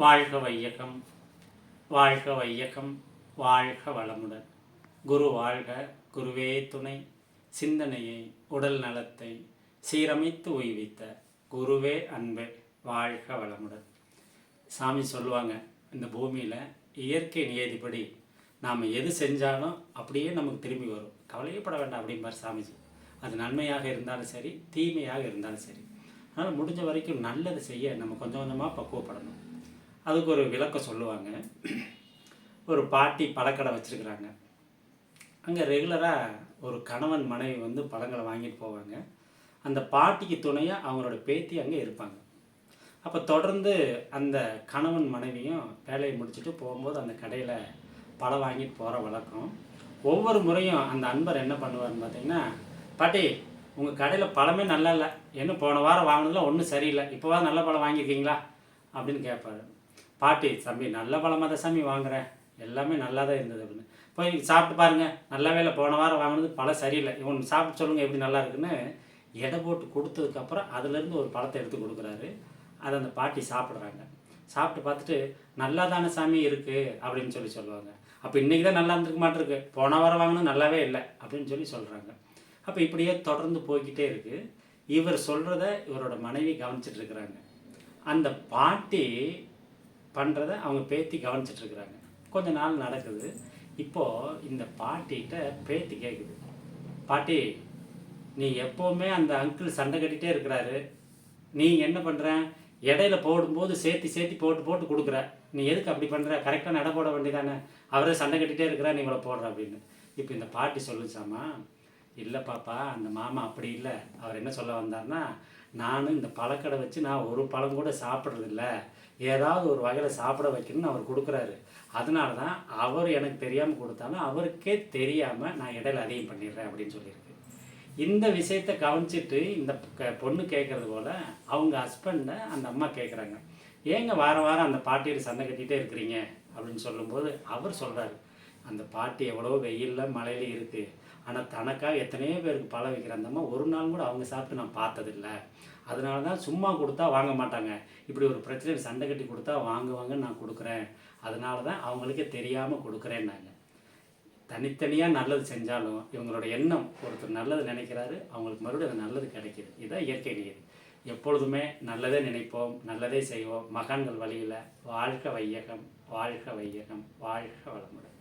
வாழ்க வையகம் வாழ்க வையகம் வாழ்க வளமுடன். குரு வாழ்க குருவே துணை சிந்தனையை உடல் நலத்தை சீரமைத்து உய்வித்த குருவே அன்பு வாழ்க வளமுடன். சாமி சொல்லுவாங்க இந்த பூமியில் இயற்கை நியதிப்படி நாம் எது செஞ்சாலும் அப்படியே நமக்கு திரும்பி வரும். கவலையப்பட வேண்டாம் அப்படிம்பார் சாமிஜி. அது நன்மையாக இருந்தாலும் சரி தீமையாக இருந்தாலும் சரி. அதனால் முடிஞ்ச வரைக்கும் நல்லது செய்ய நம்ம கொஞ்சம் கொஞ்சமாக பக்குவப்படணும். அதுக்கு ஒரு விளக்கம் சொல்லுவாங்க. ஒரு பாட்டி பழக்கடை வச்சுருக்குறாங்க. அங்கே ரெகுலராக ஒரு கணவன் மனைவி வந்து பழங்களை வாங்கிட்டு போவாங்க. அந்த பாட்டிக்கு துணையாக அவங்களோட பேத்தி அங்கே இருப்பாங்க. அப்போ தொடர்ந்து அந்த கணவன் மனைவியும் வேலையை முடிச்சுட்டு போகும்போது அந்த கடையில் பழம் வாங்கிட்டு போகிற வழக்கம். ஒவ்வொரு முறையும் அந்த அன்பர் என்ன பண்ணுவார்னு பார்த்தீங்கன்னா பாட்டி உங்கள் கடையில் பழமே நல்லா இல்லை. என்ன போன வாரம் வாங்கினதுல ஒன்றும் சரியில்லை. இப்போவா நல்ல பழம் வாங்கியிருக்கீங்களா? அப்படின்னு கேட்பாரு. பாட்டி சாமி நல்ல பழமாக தான் சாமி வாங்குறேன். எல்லாமே நல்லா தான் இருந்தது அப்படின்னு. போய் சாப்பிட்டு பாருங்கள் நல்லாவே இல்லை போன வாரம் வாங்கினது பழம் சரியில்லை. இவன் சாப்பிட்டு சொல்லுங்கள் எப்படி நல்லா இருக்குன்னு எடை போட்டு கொடுத்ததுக்கப்புறம் அதுலேருந்து ஒரு பழத்தை எடுத்து கொடுக்குறாரு. அதை அந்த பாட்டி சாப்பிட்றாங்க. சாப்பிட்டு பார்த்துட்டு நல்லா தானே சாமி இருக்குது அப்படின்னு சொல்லி சொல்லுவாங்க. அப்போ இன்றைக்கி தான் நல்லா இருந்திருக்க மாட்டிருக்கு. போன வாரம் வாங்கினது நல்லாவே இல்லை அப்படின்னு சொல்லி சொல்கிறாங்க அப்போ இப்படியே தொடர்ந்து போய்கிட்டே இருக்குது இவர் சொல்கிறத இவரோட மனைவி கவனிச்சிட்டு இருக்கிறாங்க. அந்த பாட்டி பண்ணுறத அவங்க பேத்தி கவனிச்சிட்டு இருக்கிறாங்க கொஞ்ச நாள் நடக்குது. இப்போது இந்த பாட்டிகிட்ட பேத்தி கேட்குது பாட்டி நீ எப்போவுமே அந்த அங்கிள் சண்டை கட்டிகிட்டே இருக்கிறாரு. நீ என்ன பண்ணுற இடையில போடும்போது சேர்த்து சேர்த்து போட்டு போட்டு கொடுக்குற. நீ எதுக்கு அப்படி பண்ணுற கரெக்டாக நட போட வேண்டியதானே. அவரே சண்டை கட்டிகிட்டே இருக்கிறா நீ இவ்வளோ போடுற அப்படின்னு. இப்போ இந்த பாட்டி சொல்லுச்சாமா இல்லை பாப்பா அந்த மாமா அப்படி இல்லை. அவர் என்ன சொல்ல வந்தார்னா நானும் இந்த பழக்கடை வச்சு நான் ஒரு பழம் கூட சாப்பிட்றதில்ல. ஏதாவது ஒரு வகையில் சாப்பிட வைக்கணும்னு அவர் கொடுக்குறாரு. அதனால தான் அவர் எனக்கு தெரியாமல் கொடுத்தாலும் அவருக்கே தெரியாமல் நான் இடையில அதிகம் பண்ணிடுறேன் அப்படின்னு சொல்லியிருக்கு. இந்த விஷயத்தை கவனிச்சிட்டு இந்த க- பொண்ணு கேட்குறது போல் அவங்க ஹஸ்பண்டை அந்த அம்மா கேட்குறாங்க ஏங்க வாரம் வாரம் அந்த பாட்டியில் சண்டை கட்டிகிட்டே இருக்கிறீங்க? அப்படின்னு சொல்லும்போது அவர் சொல்கிறாரு அந்த பாட்டி எவ்வளோ வெயிலில் மழையில் இருக்குது ஆனால் தனக்காக எத்தனையோ பேருக்கு பழம் வைக்கிற அந்தம்மா ஒரு நாள் கூட அவங்க சாப்பிட்டு நான் பார்த்ததில்ல. அதனால தான் சும்மா கொடுத்தா வாங்க மாட்டாங்க. இப்படி ஒரு பிரச்சனை சண்டை கட்டி கொடுத்தா வாங்குவாங்கன்னு நான் கொடுக்குறேன். அதனால தான் அவங்களுக்கே தெரியாமல் கொடுக்குறேன்னாங்க. தனித்தனியாக நல்லது செஞ்சாலும் இவங்களோட எண்ணம் ஒருத்தர் நல்லது நினைக்கிறாரு அவங்களுக்கு மறுபடியும் அது நல்லது கிடைக்கிது. இதுதான் இயற்கை நீதி எப்பொழுதுமே நல்லதே நினைப்போம் நல்லதே செய்வோம். மகான்கள் வழியில் வாழ்க வையகம் வாழ்க வையகம் வாழ்க வளமுடன்.